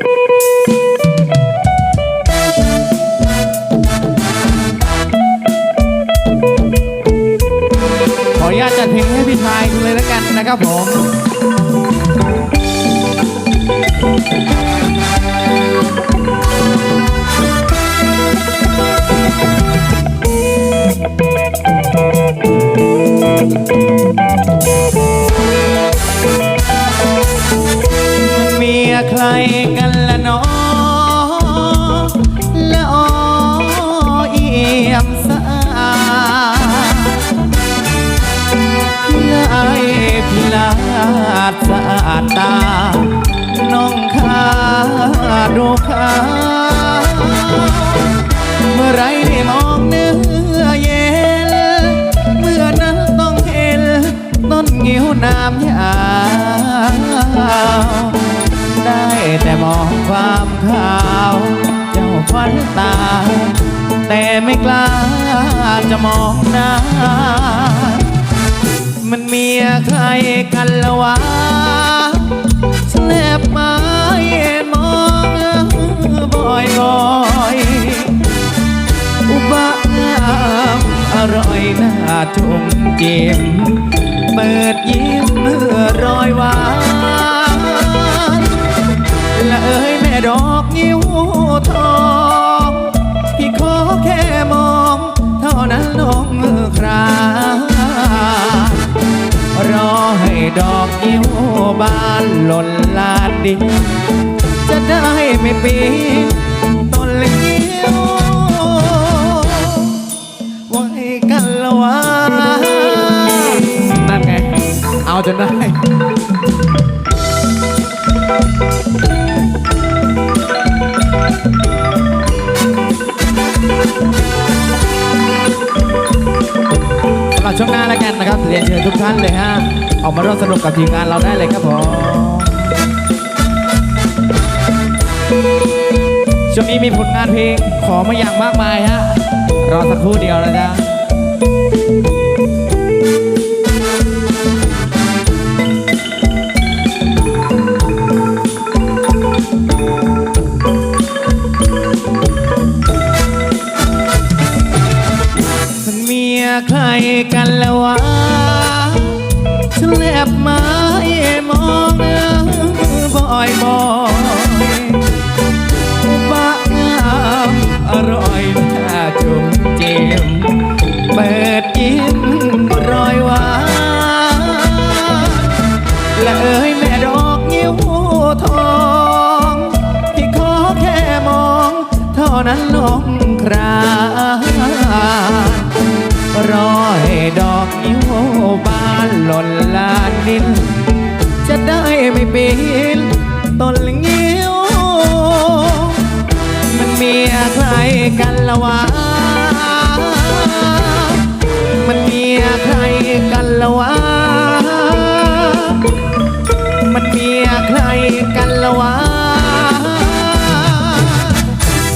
ขออนุญาตจัดเพลงให้พี่ชายดูเลยแล้วกันนะครับผมมีใครายพิลาดสะอาดตา น้องข้าดูข้าเมื่อไรได้มองเนื้อเย็น เมื่อนั้นต้องเห็นต้นงิ้วน้ำยาว ได้แต่มองความขาว เจ้าควันตา แต่ไม่กล้าจะมองหน้า มันเมียใครกันละวะแสลบไม้มองบ่อยบ่อยอุบะงามอร่อยน่าจุ่มเกมเปิดยิ้มเมื่อรอยวา ดอกอิ้วบานหล่นลาดดินจะได้ไม่ปีนต้นเลี้ยวไว้กันละวานั่นไง เอาจนได้ สำหรับช่วงหน้าแล้วกันนะครับเรียนเชิญทุกท่านเลยฮะออกมาร่วมสนุกกับทีมงานเราได้เลยครับผมช่วงนี้มีผลงานเพลงขอมาอย่างมากมายฮะรอสักครู่เดียวนะจ๊ะ ใครกันละวะฉันแลบไม้มองเนื้อบ่อยบ่อยิน จะได้ไม่เปีนต้นเงี้ว มันมีอะไรกันละวะ มันมีอะไรกันละวะ